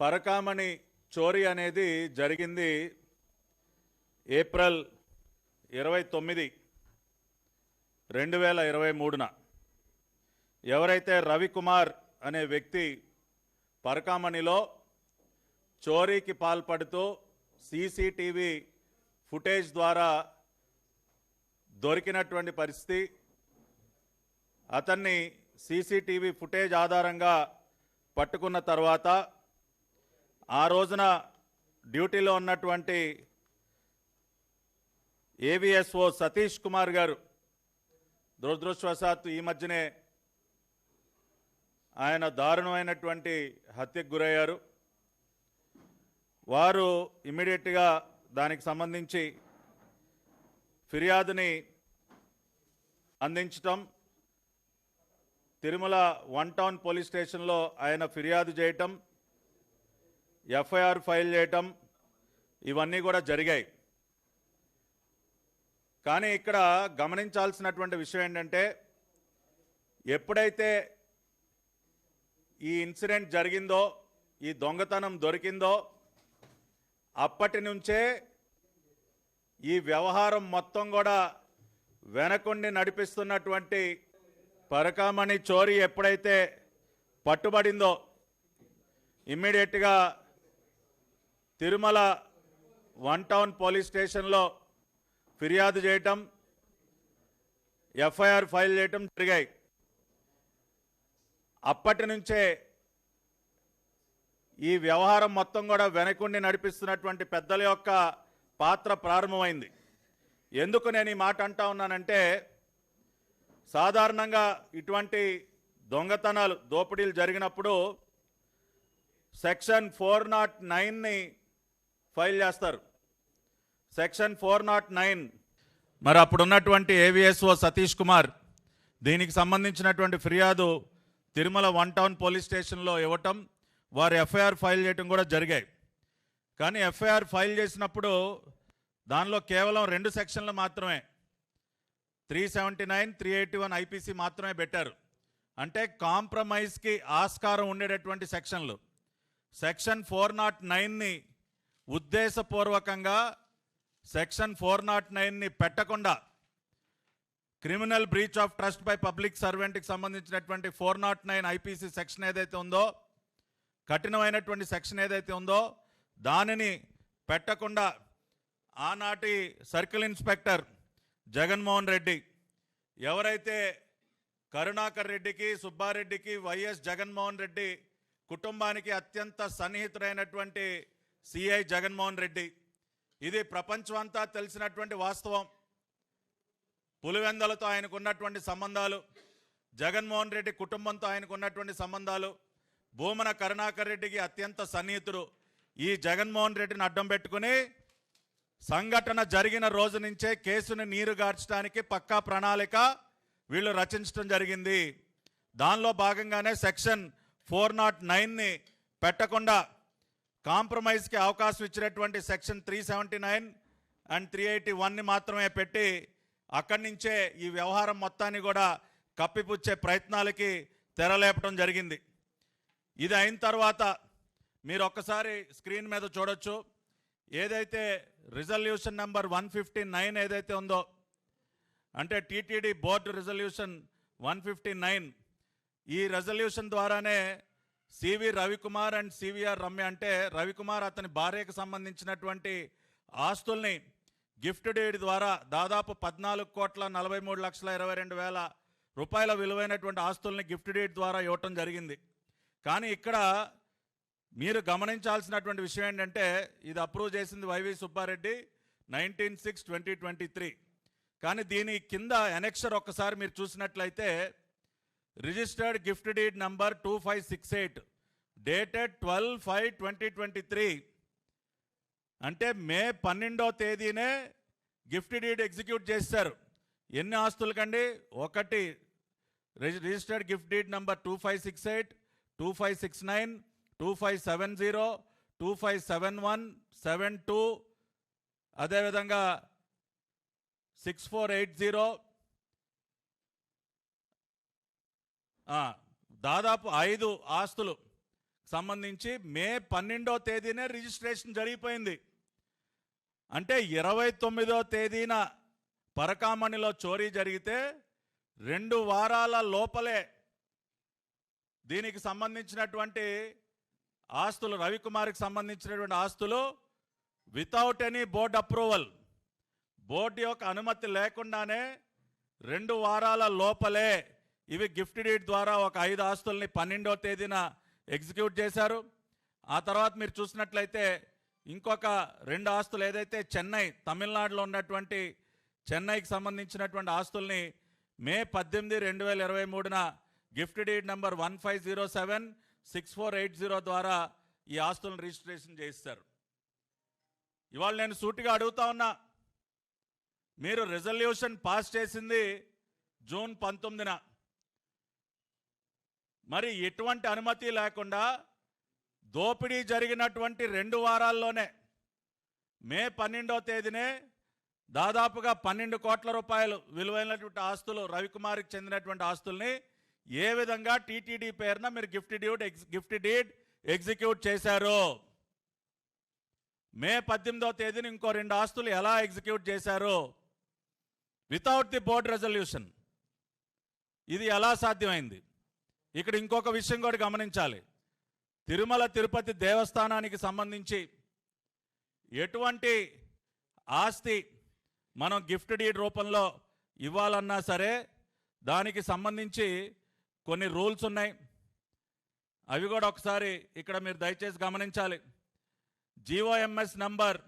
పరకామణి చోరీ అనేది జరిగింది ఏప్రిల్ ఇరవై తొమ్మిది రెండు వేల ఇరవై మూడున. ఎవరైతే రవికుమార్ అనే వ్యక్తి పరకామణిలో చోరీకి పాల్పడుతూ సీసీటీవీ ఫుటేజ్ ద్వారా దొరికినటువంటి పరిస్థితి అతన్ని సీసీటీవీ ఫుటేజ్ ఆధారంగా పట్టుకున్న తర్వాత ఆ రోజున డ్యూటీలో ఉన్నటువంటి ఏవిఎస్ఓ సతీష్ కుమార్ గారు దురదృష్టవశాత్తు ఈ మధ్యనే ఆయన దారుణమైనటువంటి హత్యకు గురయ్యారు. వారు ఇమ్మీడియట్గా దానికి సంబంధించి ఫిర్యాదుని అందించటం తిరుమల వన్ టౌన్ పోలీస్ స్టేషన్లో ఆయన ఫిర్యాదు చేయటం ఎఫ్ఐఆర్ ఫైల్ చేయటం ఇవన్నీ కూడా జరిగాయి. కానీ ఇక్కడ గమనించాల్సినటువంటి విషయం ఏంటంటే ఎప్పుడైతే ఈ ఇన్సిడెంట్ జరిగిందో ఈ దొంగతనం దొరికిందో అప్పటి నుంచే ఈ వ్యవహారం మొత్తం కూడా వెనకుండి నడిపిస్తున్నటువంటి పరకామణి చోరీ ఎప్పుడైతే పట్టుబడిందో ఇమ్మీడియట్గా తిరుమల వన్ టౌన్ పోలీస్ స్టేషన్లో ఫిర్యాదు చేయటం ఎఫ్ఐఆర్ ఫైల్ చేయటం జరిగాయి. అప్పటి నుంచే ఈ వ్యవహారం మొత్తం కూడా వెనకుండి నడిపిస్తున్నటువంటి పెద్దల యొక్క పాత్ర ప్రారంభమైంది. ఎందుకు నేను ఈ మాట అంటా ఉన్నానంటే సాధారణంగా ఇటువంటి దొంగతనాలు దోపిడీలు జరిగినప్పుడు సెక్షన్ ఫోర్ నాట్ నైన్ని ఫైల్ చేస్తారు. Section four nought nine. మరి అప్పుడున్నటువంటి ఏవిఎస్ఓ సతీష్ కుమార్ దీనికి సంబంధించినటువంటి ఫిర్యాదు తిరుమల వన్ టౌన్ పోలీస్ స్టేషన్లో ఇవ్వటం వారు ఎఫ్ఐఆర్ ఫైల్ చేయటం కూడా జరిగాయి. కానీ ఎఫ్ఐఆర్ ఫైల్ చేసినప్పుడు దానిలో కేవలం రెండు సెక్షన్లు మాత్రమే three seventy nine three eighty one IPC మాత్రమే పెట్టారు. అంటే కాంప్రమైజ్కి ఆస్కారం ఉండేటటువంటి సెక్షన్లు. సెక్షన్ ఫోర్ నాట్ నైన్ని ఉద్దేశపూర్వకంగా సెక్షన్ ఫోర్ నాట్ నైన్ని పెట్టకుండా criminal breach of trust by public సర్వెంట్కి సంబంధించినటువంటి four nought nine IPC section ఏదైతే ఉందో కఠినమైనటువంటి సెక్షన్ ఏదైతే ఉందో దానిని పెట్టకుండా ఆనాటి సర్కిల్ ఇన్స్పెక్టర్ జగన్మోహన్ రెడ్డి ఎవరైతే కరుణాకర్ రెడ్డికి సుబ్బారెడ్డికి వైఎస్ జగన్మోహన్ రెడ్డి కుటుంబానికి అత్యంత సన్నిహితుడైనటువంటి సిఐ జగన్మోహన్ రెడ్డి. ఇది ప్రపంచమంతా తెలిసినటువంటి వాస్తవం. పులివెందలతో ఆయనకు ఉన్నటువంటి సంబంధాలు జగన్మోహన్ రెడ్డి కుటుంబంతో ఆయనకు ఉన్నటువంటి సంబంధాలు భూమన కరుణాకర్ రెడ్డికి అత్యంత సన్నిహితుడు. ఈ జగన్మోహన్ రెడ్డిని అడ్డం పెట్టుకుని సంఘటన జరిగిన రోజు నుంచే కేసుని నీరు గార్చడానికి పక్కా ప్రణాళిక వీళ్ళు రచించడం జరిగింది. దానిలో భాగంగానే సెక్షన్ ఫోర్ నాట్ నైన్ని పెట్టకుండా కాంప్రమైజ్కి అవకాశం ఇచ్చినటువంటి section three seventy nine and three eighty వన్ని మాత్రమే పెట్టి అక్కడి నుంచే ఈ వ్యవహారం మొత్తాన్ని కూడా కప్పిపుచ్చే ప్రయత్నాలకి తెరలేపడం జరిగింది. ఇది అయిన తర్వాత మీరు ఒక్కసారి స్క్రీన్ మీద చూడొచ్చు. ఏదైతే resolution number one fifty nine ఏదైతే ఉందో అంటే TTD board resolution one fifty nine ఈ రెజల్యూషన్ ద్వారానే CV Ravikumar and CVR Ramya అంటే రవికుమార్ అతని భార్యకు సంబంధించినటువంటి ఆస్తుల్ని గిఫ్ట్ డేడ్ ద్వారా దాదాపు పద్నాలుగు కోట్ల నలభై మూడు లక్షల ఇరవై రెండు వేల రూపాయల విలువైనటువంటి ఆస్తుల్ని గిఫ్ట్ డేట్ ద్వారా ఇవ్వటం జరిగింది. కానీ ఇక్కడ మీరు గమనించాల్సినటువంటి విషయం ఏంటంటే ఇది అప్రూవ్ చేసింది YV Subba Reddy nineteen six twenty twenty three. కానీ దీని కింద ఎనెక్షర్ ఒక్కసారి మీరు చూసినట్లయితే registered gift deed number two five six eight dated twelve five twenty twenty three. అంటే మే పన్నెండో తేదీనే గిఫ్ట్ డీడ్ ఎగ్జిక్యూట్ చేశారు ఎన్ని ఆస్తులకండి? ఒకటి రిజి- registered gift deed number two five six eight two five six nine two five seven zero two five seven one seven two అదేవిధంగా six four eight zero దాదాపు ఐదు ఆస్తులు సంబంధించి మే పన్నెండో తేదీనే రిజిస్ట్రేషన్ జరిగిపోయింది. అంటే ఇరవై తొమ్మిదో తేదీన పరకామణిలో చోరీ జరిగితే రెండు వారాల లోపలే దీనికి సంబంధించినటువంటి ఆస్తులు రవికుమార్కి సంబంధించినటువంటి ఆస్తులు without any board approval board యొక్క అనుమతి లేకుండానే రెండు వారాల లోపలే ఇవి గిఫ్ట్ డీడ్ ద్వారా ఒక ఐదు ఆస్తుల్ని పన్నెండో తేదీన ఎగ్జిక్యూట్ చేశారు. ఆ తర్వాత మీరు చూసినట్లయితే ఇంకొక రెండు ఆస్తులు ఏదైతే చెన్నై తమిళనాడులో ఉన్నటువంటి చెన్నైకి సంబంధించినటువంటి ఆస్తుల్ని మే పద్దెనిమిది రెండు వేల ఇరవై మూడున gift deed number one five zero seven six four eight zero ద్వారా ఈ ఆస్తులను రిజిస్ట్రేషన్ చేయిస్తారు. ఇవాళ నేను సూటిగా అడుగుతా ఉన్నా మీరు రెజల్యూషన్ పాస్ చేసింది జూన్ పంతొమ్మిదిన. మరి ఎటువంటి అనుమతి లేకుండా దోపిడీ జరిగినటువంటి రెండు వారాల్లోనే మే పన్నెండో తేదీనే దాదాపుగా పన్నెండు కోట్ల రూపాయలు విలువైనటువంటి ఆస్తులు రవికుమార్కి చెందినటువంటి ఆస్తుల్ని ఏ విధంగా టీటీడీ పేరున మీరు gift dude gift deed execute చేశారు? మే పద్దెనిమిదవ తేదీన ఇంకో రెండు ఆస్తులు ఎలా ఎగ్జిక్యూట్ చేశారు? Without the board resolution. ఇది ఎలా సాధ్యమైంది? ఇక్కడ ఇంకొక విషయం కూడా గమనించాలి. తిరుమల తిరుపతి దేవస్థానానికి సంబంధించి ఎటువంటి ఆస్తి మనం గిఫ్ట్ డీడ్ రూపంలో ఇవ్వాలన్నా సరే దానికి సంబంధించి కొన్ని రూల్స్ ఉన్నాయి. అవి కూడా ఒకసారి ఇక్కడ మీరు దయచేసి గమనించాలి. GOMS number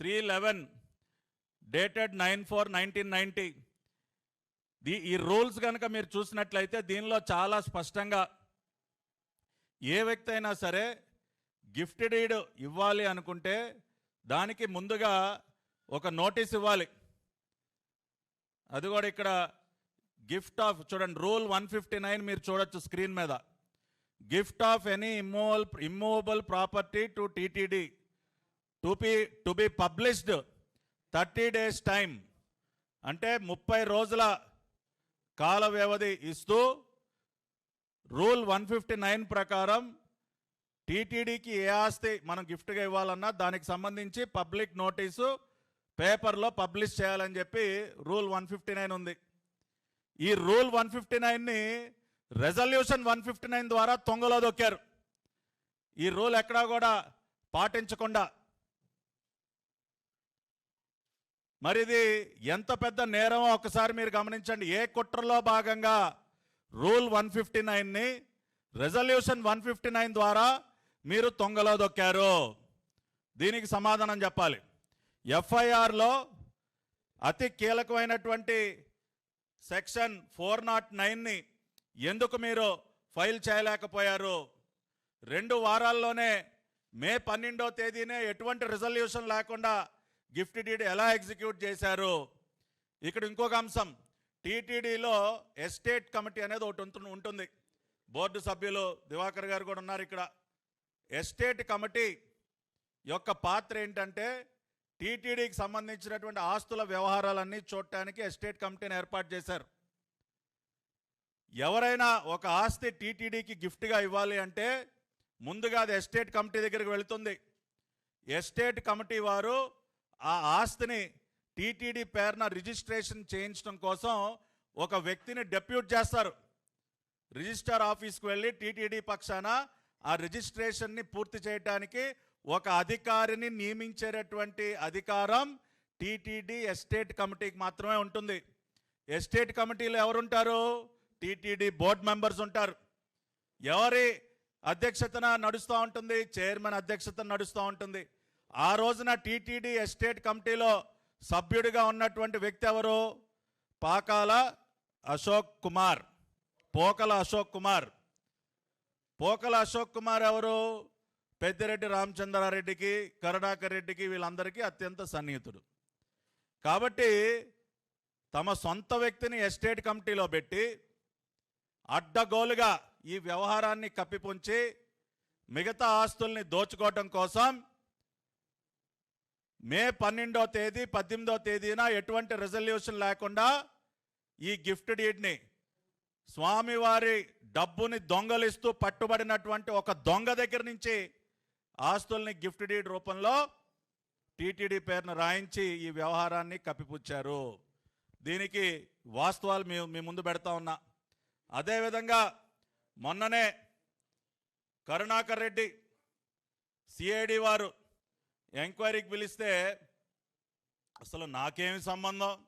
three eleven dated nine four nineteen ninety the ఈ రూల్స్ కనుక మీరు చూసినట్లయితే దీనిలో చాలా స్పష్టంగా ఏ వ్యక్తి అయినా సరే గిఫ్ట్ డీడ్ ఇవ్వాలి అనుకుంటే దానికి ముందుగా ఒక నోటీస్ ఇవ్వాలి. అది కూడా ఇక్కడ గిఫ్ట్ ఆఫ్ చూడండి రూల్ వన్ ఫిఫ్టీ నైన్ మీరు చూడొచ్చు స్క్రీన్ మీద. Gift of any immovable immovable property to TTD. To be to be published thirty days time అంటే ముప్పై రోజుల కాల వ్యవధి ఇస్తూ రూల్ వన్ ఫిఫ్టీ నైన్ ప్రకారం టీటీడీకి ఏ ఆస్తి మనం గిఫ్ట్గా ఇవ్వాలన్నా దానికి సంబంధించి పబ్లిక్ నోటీసు పేపర్లో పబ్లిష్ చేయాలని చెప్పి రూల్ వన్ ఫిఫ్టీ నైన్ ఉంది. ఈ రూల్ వన్ ఫిఫ్టీ నైన్ని రెజల్యూషన్ వన్ ఫిఫ్టీ నైన్ ద్వారా తొంగలో దొక్కారు. ఈ రూల్ ఎక్కడా కూడా పాటించకుండా మరి ఇది ఎంత పెద్ద నేరమో ఒకసారి మీరు గమనించండి. ఏ కుట్రలో భాగంగా రూల్ వన్ ఫిఫ్టీ నైన్ని రెజల్యూషన్ వన్ ఫిఫ్టీ నైన్ ద్వారా మీరు తొంగలో దొక్కారు. దీనికి సమాధానం చెప్పాలి. ఎఫ్ఐఆర్లో అతి కీలకమైనటువంటి సెక్షన్ ఫోర్ నాట్ నైన్ని ఎందుకు మీరు ఫైల్ చేయలేకపోయారు? రెండు వారాల్లోనే మే పన్నెండో తేదీనే ఎటువంటి రిజల్యూషన్ లేకుండా గిఫ్ట్ డీడ్ ఎలా ఎగ్జిక్యూట్ చేశారు? ఇక్కడ ఇంకొక అంశం. టీటీడీలో ఎస్టేట్ కమిటీ అనేది ఒకటి ఉంటుంది. బోర్డు సభ్యులు దివాకర్ గారు కూడా ఉన్నారు ఇక్కడ. ఎస్టేట్ కమిటీ యొక్క పాత్ర ఏంటంటే టీటీడీకి సంబంధించినటువంటి ఆస్తుల వ్యవహారాలన్నీ చూడటానికి ఎస్టేట్ కమిటీని ఏర్పాటు చేశారు. ఎవరైనా ఒక ఆస్తి టీటీడీకి గిఫ్ట్గా ఇవ్వాలి అంటే ముందుగా అది ఎస్టేట్ కమిటీ దగ్గరికి వెళుతుంది. ఎస్టేట్ కమిటీ వారు ఆ ఆస్తిని టీటీడీ పేరున రిజిస్ట్రేషన్ చేయించడం కోసం ఒక వ్యక్తిని డెప్యూట్ చేస్తారు. రిజిస్టర్ ఆఫీస్కి వెళ్ళి టీటీడీ పక్షాన ఆ రిజిస్ట్రేషన్ని పూర్తి చేయడానికి ఒక అధికారిని నియమించేటటువంటి అధికారం టీటీడీ ఎస్టేట్ కమిటీకి మాత్రమే ఉంటుంది. ఎస్టేట్ కమిటీలో ఎవరుంటారు? టీటీడీ బోర్డ్ మెంబర్స్ ఉంటారు. ఎవరి అధ్యక్షతన నడుస్తూ ఉంటుంది? చైర్మన్ అధ్యక్షతన నడుస్తూ ఉంటుంది. ఆ రోజున టీటీడీ ఎస్టేట్ కమిటీలో సభ్యుడిగా ఉన్నటువంటి వ్యక్తి ఎవరు? పాకాల అశోక్ కుమార్. పోకల అశోక్ కుమార్. పోకల అశోక్ కుమార్ ఎవరు? పెద్దిరెడ్డి రామచంద్రారెడ్డికి కరుణాకర్ రెడ్డికి వీళ్ళందరికీ అత్యంత సన్నిహితుడు. కాబట్టి తమ సొంత వ్యక్తిని ఎస్టేట్ కమిటీలో పెట్టి అడ్డగోలుగా ఈ వ్యవహారాన్ని కప్పిపుంచి మిగతా ఆస్తుల్ని దోచుకోవటం కోసం మే పన్నెండో తేదీ పద్దెనిమిదో తేదీన ఎటువంటి రిజల్యూషన్ లేకుండా ఈ గిఫ్ట్ డీడ్ని స్వామివారి డబ్బుని దొంగలిస్తూ పట్టుబడినటువంటి ఒక దొంగ దగ్గర నుంచి ఆస్తుల్ని గిఫ్ట్ డీడ్ రూపంలో టీటీడీ పేరును రాయించి ఈ వ్యవహారాన్ని కప్పిపుచ్చారు. దీనికి వాస్తవాలు మీ మీ ముందు పెడతా ఉన్నా. అదేవిధంగా మొన్ననే కరుణాకర్ రెడ్డి సిఐడి వారు ఎంక్వైరీకి పిలిస్తే అసలు నాకేమి సంబంధం?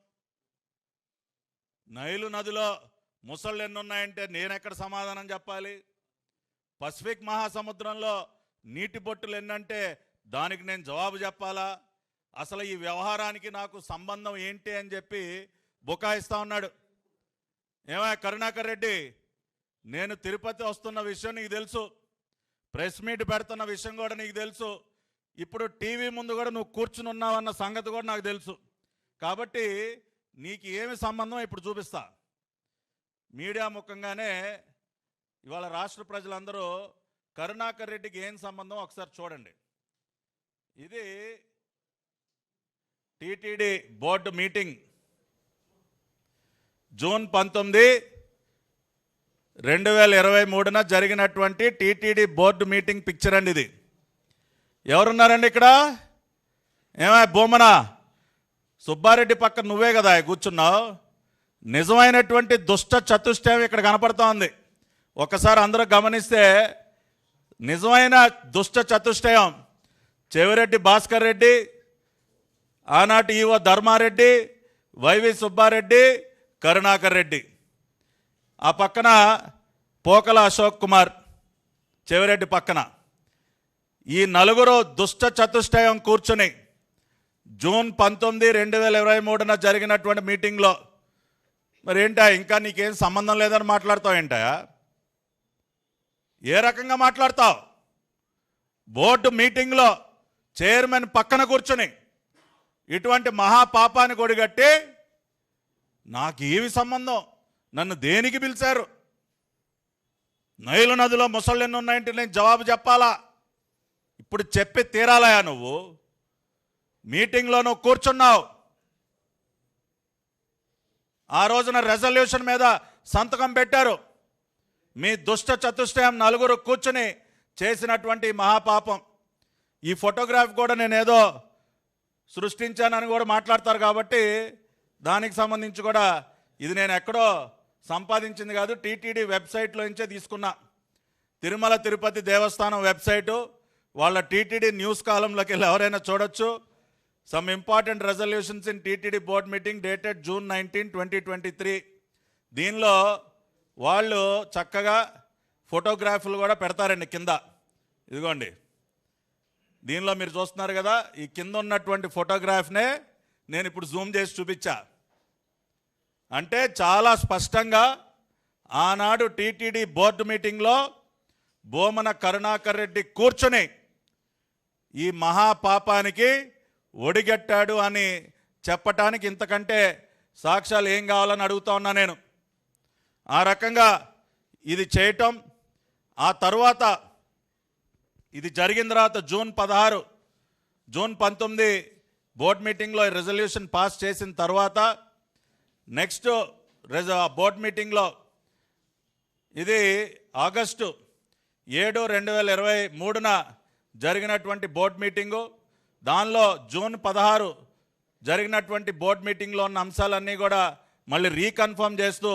నైలు నదిలో ముసళ్ళు ఎన్ని ఉన్నాయంటే నేను ఎక్కడ సమాధానం చెప్పాలి? పసిఫిక్ మహాసముద్రంలో నీటి బొట్టులు ఎన్నంటే దానికి నేను జవాబు చెప్పాలా? అసలు ఈ వ్యవహారానికి నాకు సంబంధం ఏంటి? అని చెప్పి బుకాయిస్తా ఉన్నాడు. ఏమా కరుణాకర్ రెడ్డి నేను తిరుపతి వస్తున్న విషయం నీకు తెలుసు. ప్రెస్ మీట్ పెడుతున్న విషయం కూడా నీకు తెలుసు. ఇప్పుడు టీవీ ముందు కూడా నువ్వు కూర్చుని ఉన్నావన్న సంగతి కూడా నాకు తెలుసు. కాబట్టి నీకు ఏమి సంబంధం ఇప్పుడు చూపిస్తా. మీడియా ముఖంగానే ఇవాళ రాష్ట్ర ప్రజలందరూ కరుణాకర్ రెడ్డికి ఏం సంబంధం ఒకసారి చూడండి. ఇది టీటీడీ బోర్డు మీటింగ్. జూన్ పంతొమ్మిది రెండు వేల ఇరవై మూడున జరిగినటువంటి టీటీడీ బోర్డు మీటింగ్ పిక్చర్ అండి ఇది. ఎవరున్నారండి ఇక్కడ? ఏమా బొమ్మనా? సుబ్బారెడ్డి పక్కన నువ్వే కదా కూర్చున్నావు. నిజమైనటువంటి దుష్ట చతుష్టయం ఇక్కడ కనపడుతోంది. ఒకసారి అందరూ గమనిస్తే నిజమైన దుష్ట చతుష్టయం చెవిరెడ్డి భాస్కర్ రెడ్డి ఆనాటి ఈవో ధర్మారెడ్డి వైవి సుబ్బారెడ్డి కరుణాకర్ రెడ్డి. ఆ పక్కన పోకల అశోక్ కుమార్ చెవిరెడ్డి పక్కన. ఈ నలుగురు దుష్ట చతుష్టయం కూర్చుని జూన్ పంతొమ్మిది రెండు వేల ఇరవై మూడున జరిగినటువంటి మీటింగ్లో మరి ఏంటా ఇంకా నీకేం సంబంధం లేదని మాట్లాడతావు ఏంటా? ఏ రకంగా మాట్లాడతావు? బోర్డు మీటింగ్లో చైర్మన్ పక్కన కూర్చుని ఇటువంటి మహాపాపాన్ని కొడిగట్టి నాకు ఏమి సంబంధం? నన్ను దేనికి పిలిచారు? నైలు నదిలో ముసళ్ళు ఎన్ని ఉన్నాయంటే నేను జవాబు చెప్పాలా? ఇప్పుడు చెప్పి తీరాలయా నువ్వు. మీటింగ్లో నువ్వు కూర్చున్నావు. ఆ రోజున రెజల్యూషన్ మీద సంతకం పెట్టారు. మీ దుష్ట చతుష్టయం నలుగురు కూర్చుని చేసినటువంటి మహాపాపం. ఈ ఫోటోగ్రాఫ్ కూడా నేను ఏదో సృష్టించానని కూడా మాట్లాడతారు కాబట్టి దానికి సంబంధించి కూడా ఇది నేను ఎక్కడో సంపాదించింది కాదు టీటీడీ వెబ్సైట్లో నుంచే తీసుకున్నా. తిరుమల తిరుపతి దేవస్థానం వెబ్సైటు. వాళ్ళ టీటీడీ న్యూస్ కాలంలోకి వెళ్ళి ఎవరైనా చూడొచ్చు. Some important resolutions in TTD board meeting dated June nineteen twenty twenty three దీనిలో వాళ్ళు చక్కగా ఫోటోగ్రాఫ్లు కూడా పెడతారండి కింద. ఇదిగోండి. దీనిలో మీరు చూస్తున్నారు కదా ఈ కింద ఉన్నటువంటి ఫోటోగ్రాఫ్నే నేను ఇప్పుడు జూమ్ చేసి చూపించా. అంటే చాలా స్పష్టంగా ఆనాడు టీటీడీ బోర్డు మీటింగ్లో బోమన కరుణాకర్ రెడ్డి కూర్చుని ఈ మహాపాపానికి ఒడిగట్టాడు అని చెప్పటానికి ఇంతకంటే సాక్ష్యాలు ఏం కావాలని అడుగుతా ఉన్నా నేను. ఆ రకంగా ఇది చేయటం ఆ తర్వాత ఇది జరిగిన తర్వాత జూన్ పదహారు జూన్ పంతొమ్మిది బోర్డ్ మీటింగ్లో రెజల్యూషన్ పాస్ చేసిన తర్వాత నెక్స్ట్ రెజ బోర్డ్ మీటింగ్లో ఇది ఆగస్టు ఏడు రెండు వేల ఇరవై మూడున జరిగినటువంటి బోర్డు మీటింగు దానిలో జూన్ పదహారు జరిగినటువంటి బోర్డు మీటింగ్లో ఉన్న అంశాలన్నీ కూడా మళ్ళీ రీకన్ఫర్మ్ చేస్తూ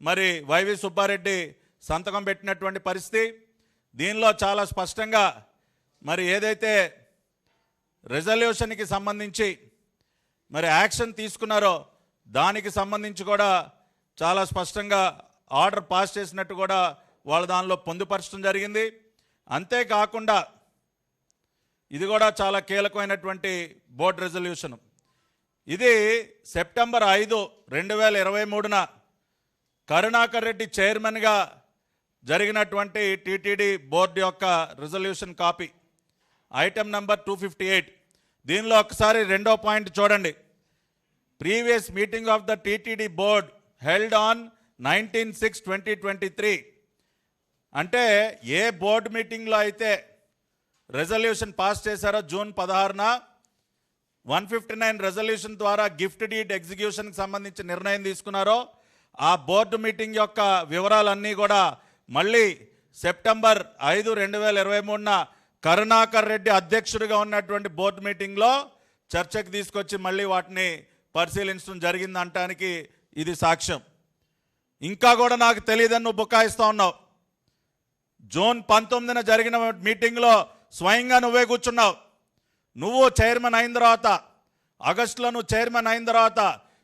మరి వైవి సుబ్బారెడ్డి సంతకం పెట్టినటువంటి పరిస్థితి. దీనిలో చాలా స్పష్టంగా మరి ఏదైతే రెజల్యూషన్కి సంబంధించి మరి యాక్షన్ తీసుకున్నారో దానికి సంబంధించి కూడా చాలా స్పష్టంగా ఆర్డర్ పాస్ చేసినట్టు కూడా వాళ్ళు దానిలో పొందుపరచడం జరిగింది. అంతేకాకుండా ఇది కూడా చాలా కీలకమైనటువంటి బోర్డు రెజల్యూషన్. ఇది సెప్టెంబర్ ఐదు రెండు వేల ఇరవై మూడున కరుణాకర్ రెడ్డి చైర్మన్గా జరిగినటువంటి టీటీడీ బోర్డు యొక్క resolution copy. Item number two fifty eight. దీనిలో ఒకసారి రెండో పాయింట్ చూడండి. Previous meeting of the TTD board held on nineteen six twenty twenty three. అంటే ఏ బోర్డు మీటింగ్లో అయితే రెజల్యూషన్ పాస్ చేశారో? జూన్ పదహారున వన్ ఫిఫ్టీ నైన్ రెజల్యూషన్ ద్వారా గిఫ్ట్ డీడ్ ఎగ్జిక్యూషన్కి సంబంధించి నిర్ణయం తీసుకున్నారో ఆ బోర్డు మీటింగ్ యొక్క వివరాలన్నీ కూడా మళ్ళీ సెప్టెంబర్ ఐదు రెండు వేల ఇరవై మూడున కరుణాకర్ రెడ్డి అధ్యక్షుడిగా ఉన్నటువంటి బోర్డు మీటింగ్లో చర్చకు తీసుకొచ్చి మళ్ళీ వాటిని పరిశీలించడం జరిగింది అంటానికి ఇది సాక్ష్యం. ఇంకా కూడా నాకు తెలియదని నువ్వు బుకాయిస్తూ ఉన్నావు. జూన్ పంతొమ్మిదిన జరిగిన మీటింగ్లో స్వయంగా నువ్వే కూర్చున్నావు. నువ్వు చైర్మన్ అయిన తర్వాత ఆగస్టులో నువ్వు చైర్మన్ అయిన తర్వాత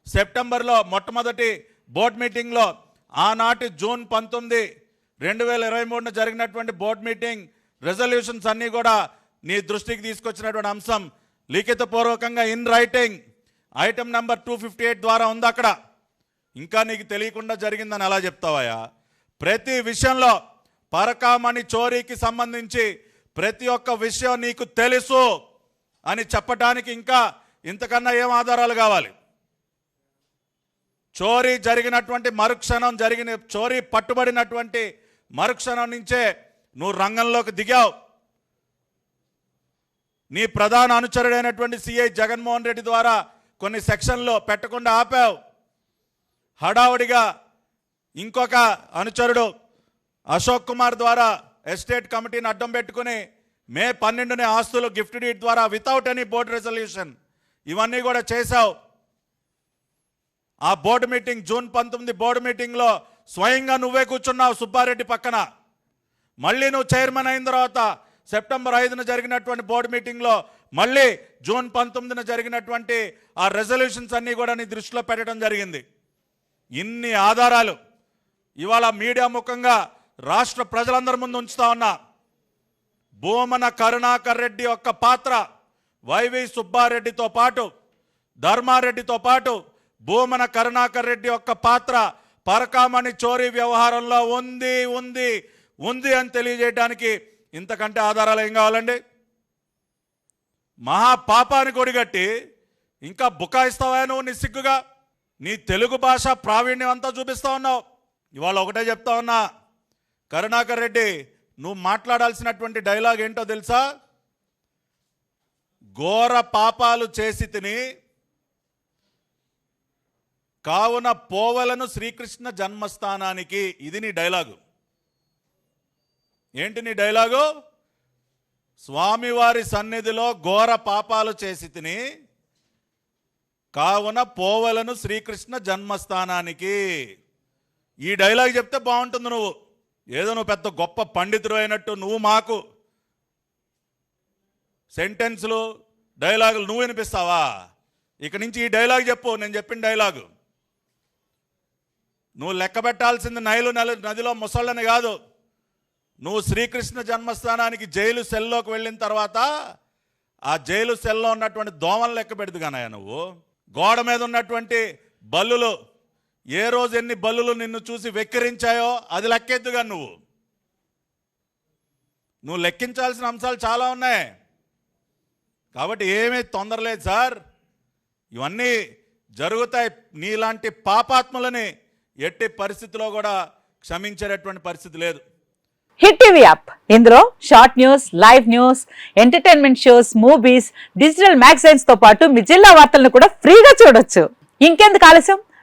సెప్టెంబర్లో మొట్టమొదటి బోర్డ్ మీటింగ్లో ఆనాటి జూన్ పంతొమ్మిది రెండు వేల ఇరవై మూడున జరిగినటువంటి బోర్డ్ మీటింగ్ రెజల్యూషన్స్ అన్నీ కూడా నీ దృష్టికి తీసుకొచ్చినటువంటి అంశం. లిఖితపూర్వకంగా in writing item number two fifty eight ద్వారా ఉంది అక్కడ. ఇంకా నీకు తెలియకుండా జరిగిందని ఎలా చెప్తావయ్యా? ప్రతి విషయంలో పరకామణి చోరీకి సంబంధించి ప్రతి ఒక్క విషయం నీకు తెలుసు అని చెప్పటానికి ఇంకా ఇంతకన్నా ఏం ఆధారాలు కావాలి? చోరీ జరిగినటువంటి మరుక్షణం జరిగిన చోరీ పట్టుబడినటువంటి మరుక్షణం నుంచే నువ్వు రంగంలోకి దిగావు. నీ ప్రధాన అనుచరుడైనటువంటి సిఐ జగన్మోహన్ రెడ్డి ద్వారా కొన్ని సెక్షన్లో పెట్టకుండా ఆపావు. హడావుడిగా ఇంకొక అనుచరుడు అశోక్ కుమార్ ద్వారా ఎస్టేట్ కమిటీని అడ్డం పెట్టుకుని మే పన్నెండుని ఆస్తులు గిఫ్ట్ డీట్ ద్వారా వితౌట్ ఎనీ బోర్డు రెజల్యూషన్ ఇవన్నీ కూడా చేశావు. ఆ బోర్డు మీటింగ్ జూన్ పంతొమ్మిది బోర్డు మీటింగ్లో స్వయంగా నువ్వే కూర్చున్నావు సుబ్బారెడ్డి పక్కన. మళ్ళీ నువ్వు చైర్మన్ అయిన తర్వాత సెప్టెంబర్ ఐదున జరిగినటువంటి బోర్డు మీటింగ్లో మళ్ళీ జూన్ పంతొమ్మిదిన జరిగినటువంటి ఆ రెజల్యూషన్స్ అన్నీ కూడా నీ దృష్టిలో పెట్టడం జరిగింది. ఇన్ని ఆధారాలు. ఇవాళ మీడియా ముఖంగా రాష్ట్ర ప్రజలందరి ముందు ఉంచుతా ఉన్నా. భూమన కరుణాకర్ రెడ్డి యొక్క పాత్ర వైవి సుబ్బారెడ్డితో పాటు ధర్మారెడ్డితో పాటు భూమన కరుణాకర్ రెడ్డి యొక్క పాత్ర పరకామణి చోరీ వ్యవహారంలో ఉంది ఉంది ఉంది అని తెలియజేయడానికి ఇంతకంటే ఆధారాలు ఏం కావాలండి? మహా పాపాన్ని కొడిగట్టి ఇంకా బుకాయిస్తావా నువ్వు నిస్సిగ్గుగా నీ తెలుగు భాష ప్రావీణ్యం అంతా చూపిస్తా ఉన్నావు. ఇవాళ ఒకటే చెప్తా ఉన్నా. కరుణాకర్ రెడ్డి నువ్వు మాట్లాడాల్సినటువంటి డైలాగ్ ఏంటో తెలుసా? ఘోర పాపాలు చేసి తిని కావున పోవలను శ్రీకృష్ణ జన్మస్థానానికి ఇది నీ డైలాగు. ఏంటి నీ డైలాగు? స్వామివారి సన్నిధిలో ఘోర పాపాలు చేసి తిని కావున పోవలను శ్రీకృష్ణ జన్మస్థానానికి. ఈ డైలాగ్ చెప్తే బాగుంటుంది నువ్వు. ఏదో నువ్వు పెద్ద గొప్ప పండితుడు అయినట్టు నువ్వు మాకు సెంటెన్స్లు డైలాగులు నువ్వు వినిపిస్తావా? ఇక నుంచి ఈ డైలాగ్ చెప్పు నేను చెప్పిన డైలాగు. నువ్వు లెక్క పెట్టాల్సింది నైలు నది నదిలో ముసళ్ళని కాదు. నువ్వు శ్రీకృష్ణ జన్మస్థానానికి జైలు సెల్లోకి వెళ్ళిన తర్వాత ఆ జైలు సెల్లో ఉన్నటువంటి దోమలు లెక్క పెడదు నువ్వు. గోడ మీద ఉన్నటువంటి బల్లులు ఏ రోజు ఎన్ని బల్లులు నిన్ను చూసి వెక్కిరించాయో అది లెక్కెద్దుగా నువ్వు. నువ్వు లెక్కించాల్సిన అంశాలు చాలా ఉన్నాయి. కాబట్టి ఏమీ తొందరలేదు సార్. ఇవన్నీ జరుగుతాయి. నీలాంటి పాపాత్ములని ఎట్టి పరిస్థితిలో కూడా క్షమించేటటువంటి పరిస్థితి లేదు. Hit TV app. ఇందులో short news live news entertainment shows movies digital మ్యాగజైన్స్తో పాటు మీ జిల్లా వార్తలను కూడా ఫ్రీగా చూడొచ్చు. ఇంకెందుకు ఆలస్యం?